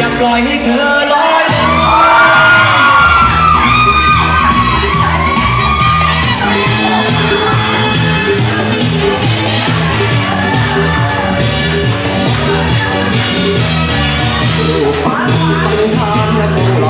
อย่าปล่อยให้เธอลอยรูกปันปันทางและคงรอ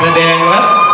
แสดงครับ